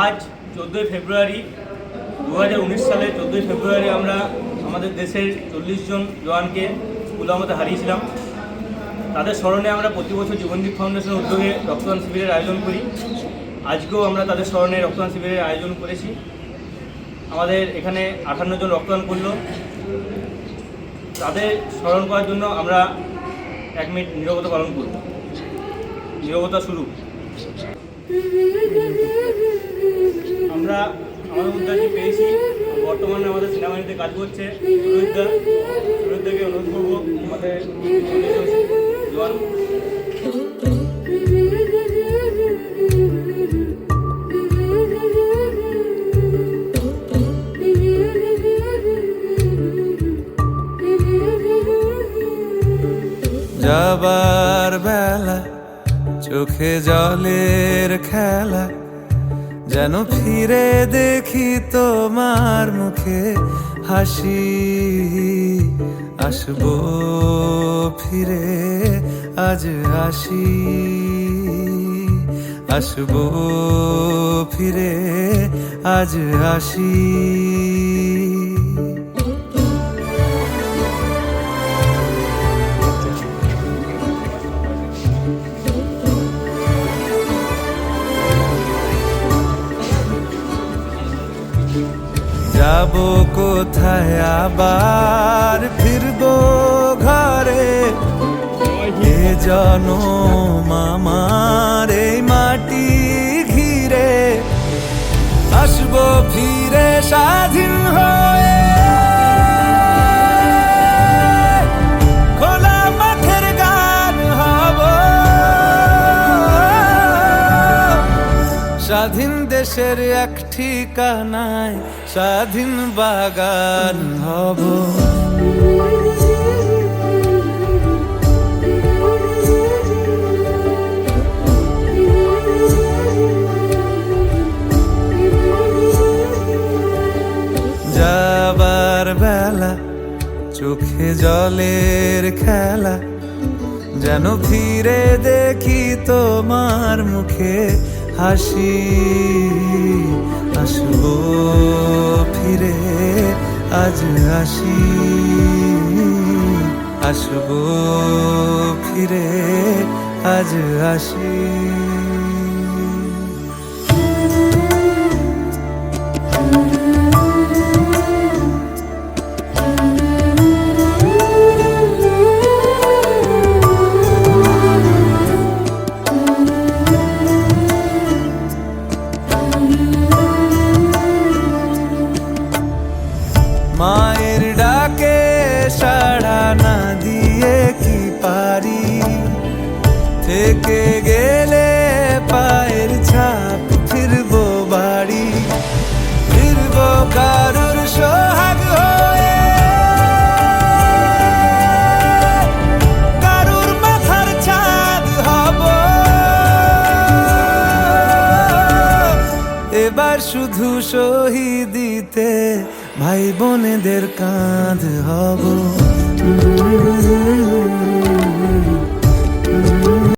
আজ চোদ্দোই ফেব্রুয়ারি দু হাজার উনিশ সালে চোদ্দোই ফেব্রুয়ারি আমরা আমাদের দেশের চল্লিশ জন জওয়ানকে পুলওয়ামাতে হারিয়েছিলাম। তাদের স্মরণে আমরা প্রতি বছর জীবনদীপ ফাউন্ডেশনের উদ্যোগে রক্তদান শিবিরের আয়োজন করি। আজকেও আমরা তাদের স্মরণে রক্তদান শিবিরের আয়োজন করেছি। আমাদের এখানে আঠান্ন জন রক্তদান করল। তাদের স্মরণ করার জন্য আমরা এক মিনিট নীরবতা পালন করব। নীরবতা শুরু। আমরা আমাদের উদ্যানটি পেয়েছি। বর্তমানে আমাদের সেনাবাহিনীতে কাজ করছে সুরুদ্দা সুরুদ্দাকে অনুরোধ করব আমাদের যাবার বেলা চোখে জলের খেলা, যেন ফিরে দেখি তোমার মুখে হাসি। আসব ফিরে, আজ আসি। আসব ফিরে, আজ আসি। যাব কোথায় আবার? ফিরব ঘরে। এ জন মামার এই মাটি ঘিরে। আসব ফিরে স্বাধীন স্বাধীন দেশের এক ঠিকানায় স্বাধীন বাগান হব। যাবার বেলা চোখে জলের খেলা, যেন ফিরে দেখি তোমার মুখে হাসি আসব ফিরে আজ আসি আসব ফিরে আজ আসি এবার শুধু শহীদিতে ভাই বোনেদের কাঁধ হব।